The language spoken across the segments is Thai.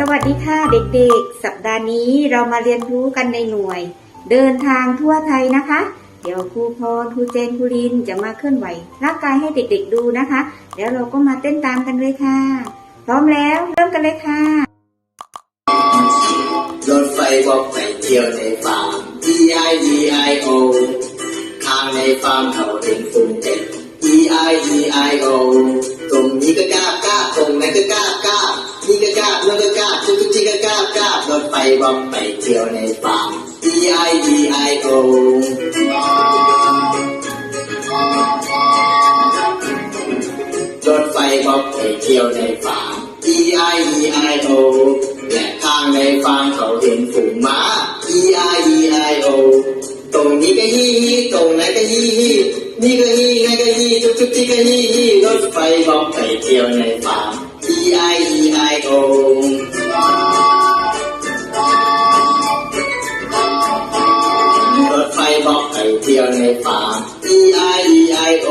สวัสดีค่ะเด็กๆ สัปดาห์นี้เรามาเรียนรู้กันในหน่วย เดินทางทั่วไทยนะคะ เดี๋ยวครูพรครูเจนครูลินจะมาเคลื่อนไหวร่างกายให้เด็กๆดูนะคะ แล้วเราก็มาเต้นตามกันเลยค่ะ พร้อมแล้วเริ่มกันเลยค่ะ รถไฟบอกไปเที่ยวในฟาร์ม E I E I O ทางในฟาร์มเขาเห็นฟุ้งเป็ด E I E I O ตรงนี้ก็กล้ากล้าตรงนั้นก็กล้ากล้านี่ก็กล้านั่นก็กล้าทุกทุกที่ก็กล้ากล้ารถไฟบอกไปเที่ยวในฟา E I E I O รถไฟบอกไปเที่ยวในฟา E I E I O และทางในฟาร์มเขาเห็นฝูงม้า E I E I ตรงนี้ก็ฮีฮีตรงนั้นก็ฮีฮีนี่ก็ฮีนั่นก็ฮีทุกทุกที่ก็ฮีฮีรถไฟบอกไปเที่ยวในฟา E I E I O รถไฟบอกไปเที่ยวในฟา E I E I O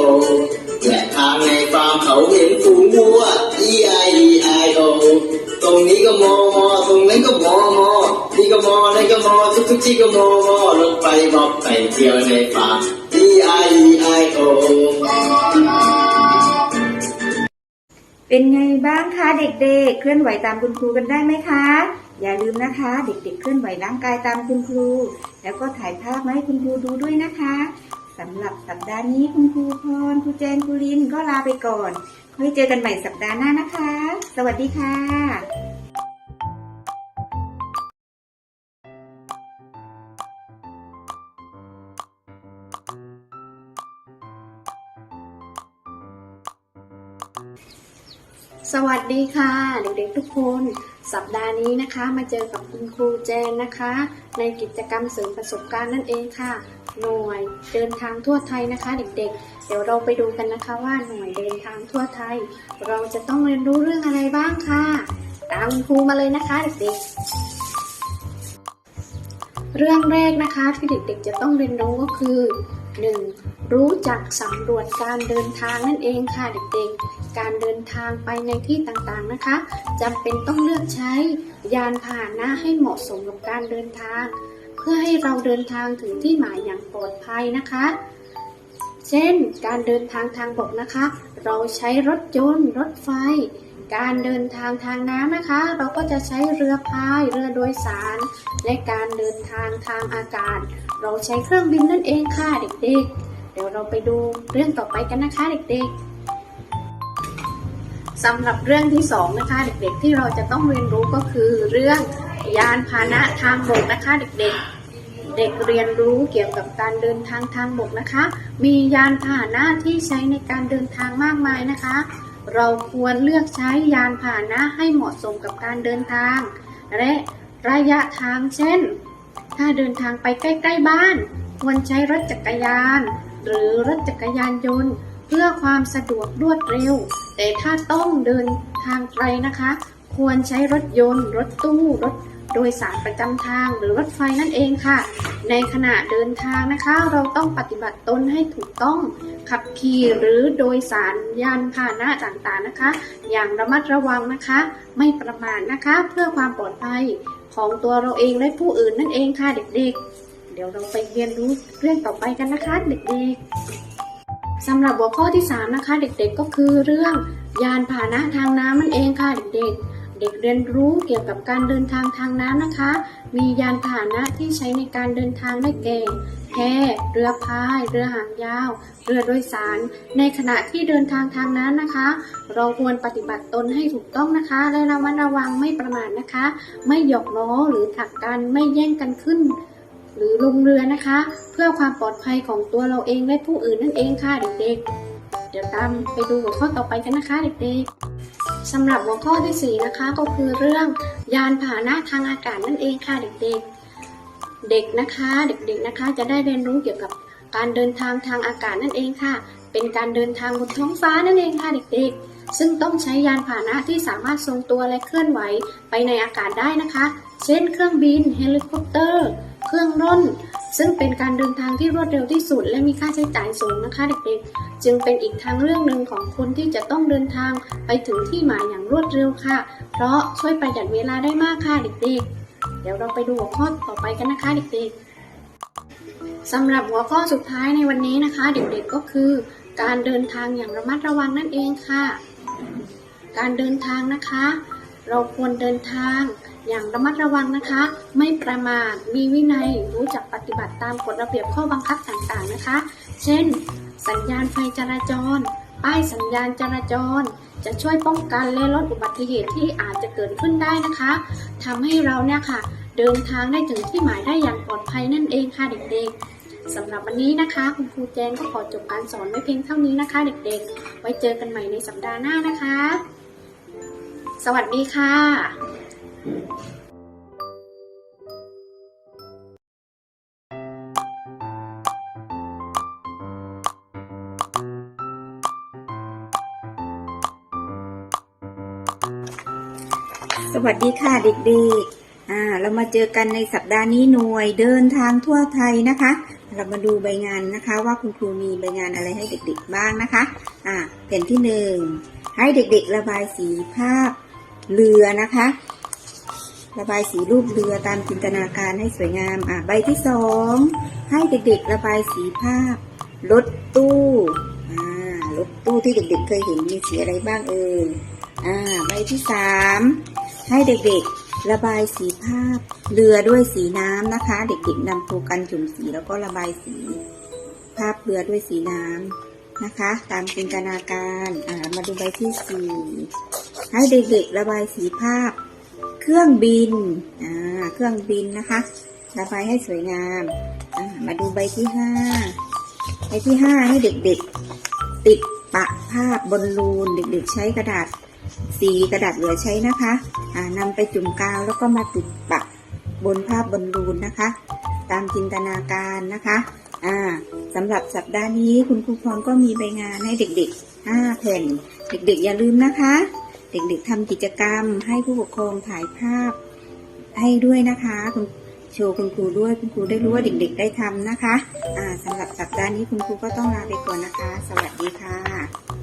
และทางในฟาร์มเขาเห็นฝูงวัว E I E I O ตรงนี้ก็มอมอตรงนั้นก็มอมอ นี่ก็มอนั่นก็มอทุกทุกที่ก็มอมอรถไฟบอกไปเที่ยวในฟา E I E I O เป็นไงบ้างคะเด็กๆ เคลื่อนไหวตามคุณครูกันได้ไหมคะ อย่าลืมนะคะ เด็กๆ เคลื่อนไหวร่างกายตามคุณครู แล้วก็ถ่ายภาพมาให้คุณครูดูด้วยนะคะสำหรับสัปดาห์นี้คุณครูพรครูแจนครูลินก็ลาไปก่อน ค่อยเจอกันใหม่สัปดาห์หน้านะคะ สวัสดีค่ะ สวัสดีค่ะ เด็กๆทุกคน สัปดาห์นี้นะคะ มาเจอกับคุณครูแจนนะคะ ในกิจกรรมเสริมประสบการณ์นั่นเองค่ะ หน่วยเดินทางทั่วไทยนะคะ เด็กๆเดี๋ยวเราไปดูกันนะคะว่าหน่วยเดินทางทั่วไทย เราจะต้องเรียนรู้เรื่องอะไรบ้างค่ะ ตามคุณครูมาเลยนะคะเด็กๆ เรื่องแรกนะคะที่เด็กๆ จะต้องเรียนรู้ก็คือ 1. รู้จักสำรวจการเดินทางนั่นเองค่ะเด็กๆ การเดินทางไปในที่ต่างๆนะคะจำเป็นต้องเลือกใช้ยานพาหนะให้เหมาะสมกับการเดินทาง เพื่อให้เราเดินทางถึงที่หมายอย่างปลอดภัยนะคะ เช่น การเดินทางทางบกนะคะ เราใช้รถยนต์รถไฟ การเดินทางทางน้ำนะคะ เราก็จะใช้เรือพายเรือโดยสาร และการเดินทางทางอากาศ เราใช้เครื่องบินนั่นเองค่ะเด็กๆ เดี๋ยวเราไปดูเรื่องต่อไปกันนะคะเด็กๆสำหรับเรื่องที่สองนะคะเด็กๆ ที่เราจะต้องเรียนรู้ก็คือเรื่องยานพาหนะทางบกนะคะเด็กๆเด็กเรียนรู้เกี่ยวกับการเดินทางทางบกนะคะ มียานพาหนะที่ใช้ในการเดินทางมากมายนะคะ เราควรเลือกใช้ยานพาหนะให้เหมาะสมกับการเดินทาง และระยะทางเช่น ถ้าเดินทางไปใกล้ ๆ บ้าน ควรใช้รถจักรยาน หรือรถจักรยานยนต์ เพื่อความสะดวกรวดเร็ว แต่ถ้าต้องเดินทางไกลนะคะ ควรใช้รถยนต์ รถตู้รถโดยสารประจำทางหรือรถไฟนั่นเองค่ะ ในขณะเดินทางนะคะ เราต้องปฏิบัติตนให้ถูกต้อง ขับขี่หรือโดยสารยานพาหนะต่างๆนะคะ อย่างระมัดระวังนะคะ ไม่ประมาทนะคะ เพื่อความปลอดภัย ของตัวเราเองและผู้อื่นนั่นเองค่ะเด็กๆ เดี๋ยวเราไปเรียนรู้เรื่องต่อไปกันนะคะเด็กๆสำหรับหัวข้อที่ 3 นะคะ เด็กๆก็คือเรื่องยานพาหนะทางน้ำนั่นเองค่ะเด็กๆ เด็กเรียนรู้เกี่ยวกับการเดินทางทางน้ำนะคะ มียานพาหนะที่ใช้ในการเดินทางได้แก่ แพ เรือพาย เรือหางยาว เรือโดยสาร ในขณะที่เดินทางทางน้ำนะคะ เราควรปฏิบัติตนให้ถูกต้องนะคะ และระมัดระวังไม่ประมาทนะคะ ไม่หยอกล้อหรือผลักกัน ไม่แย่งกันขึ้น หรือลงเรือนะคะ เพื่อความปลอดภัยของตัวเราเองและผู้อื่นนั่นเองค่ะเด็กๆ เดี๋ยวตามไปดูหัวข้อต่อไปกันนะคะเด็กๆ สำหรับหัวข้อที่ 4 นะคะก็คือเรื่องยานพาหนะทางอากาศนั่นเองค่ะเด็กๆ เด็กนะคะ เด็กๆนะคะจะได้เรียนรู้เกี่ยวกับการเดินทางทางอากาศนั่นเองค่ะ เป็นการเดินทางบนท้องฟ้านั่นเองค่ะเด็กๆ ซึ่งต้องใช้ยานพาหนะที่สามารถทรงตัวและเคลื่อนไหวไปในอากาศได้นะคะ เช่น เครื่องบินเฮลิคอปเตอร์ เครื่องร่อน ซึ่งเป็นการเดินทางที่รวดเร็วที่สุด และมีค่าใช้จ่ายสูงนะคะเด็กๆ จึงเป็นอีกทางเรื่องหนึ่งของคนที่จะต้องเดินทางไปถึงที่หมายอย่างรวดเร็วค่ะ เพราะช่วยประหยัดเวลาได้มากค่ะเด็กๆ เดี๋ยวเราไปดูหัวข้อต่อไปกันนะคะเด็กๆ สำหรับหัวข้อสุดท้ายในวันนี้นะคะ เด็กๆก็คือ การเดินทางอย่างระมัดระวังนั่นเองค่ะ การเดินทางนะคะ เราควรเดินทาง อย่างระมัดระวังนะคะ ไม่ประมาทมีวินัยรู้จักปฏิบัติตามกฎระเบียบข้อบังคับต่างๆนะคะ เช่น สัญญาณไฟจราจร ป้ายสัญญาณจราจร จะช่วยป้องกันและลดอุบัติเหตุที่อาจจะเกิดขึ้นได้นะคะทำให้เราเนี่ยค่ะ เดินทางได้ถึงที่หมายได้อย่างปลอดภัยนั่นเองค่ะเด็กๆสำหรับวันนี้นะคะ คุณครูแจนก็ขอจบการสอนไว้เพียงเท่านี้นะคะ เด็กๆ ไว้เจอกันใหม่ในสัปดาห์หน้านะคะ สวัสดีค่ะ สวัสดีค่ะเด็กๆ อ่า เรามาเจอกันในสัปดาห์นี้หน่วยเดินทางทั่วไทยนะคะ เรามาดูใบงานนะคะว่าคุณครูมีใบงานอะไรให้เด็กๆบ้างนะคะ อ่าแผ่นที่หนึ่งให้เด็กๆ ระบายสีภาพเรือนะคะ ระบายสีรูปเรือตามจินตนาการให้สวยงาม อ่าใบที่สองให้เด็กๆ ระบายสีภาพรถตู้ อ่ารถตู้ที่เด็กๆ เคยเห็นมีสีอะไรบ้างเอ่ยอ่าใบที่สาม ให้เด็กๆระบายสีภาพเรือด้วยสีน้ำนะคะ เด็กๆนำโฟกันจุ่มสีแล้วก็ระบายสี ภาพเรือด้วยสีน้ำนะคะ ตามจินตนาการอ่ามาดูใบที่สี่ให้เด็กๆระบายสีภาพ เครื่องบินอ่าเครื่องบินนะคะ ระบายให้สวยงามอ่ามาดูใบที่ห้าใบที่ห้าให้เด็กๆ ติดปะภาพบนลูนเด็กๆ ใช้กระดาษ สีกระดาษเหลือใช้นะคะนำไปจุ่มกาวแล้วก็มาติดปักบนภาพบนรูนนะคะ ตามจินตนาการนะคะสำหรับสัปดาห์นี้คุณครูพรก็มีใบงานให้เด็กๆ5แผ่น เด็กๆ อย่าลืมนะคะ เด็กๆทำกิจกรรมให้ผู้ปกครองถ่ายภาพให้ด้วยนะคะคุณโชว์คุณครูด้วยคุณครูได้รู้ว่าเด็กๆ ได้ทำนะคะอ่าสำหรับสัปดาห์นี้คุณครูก็ต้องลาไปก่อนนะคะ สวัสดีค่ะ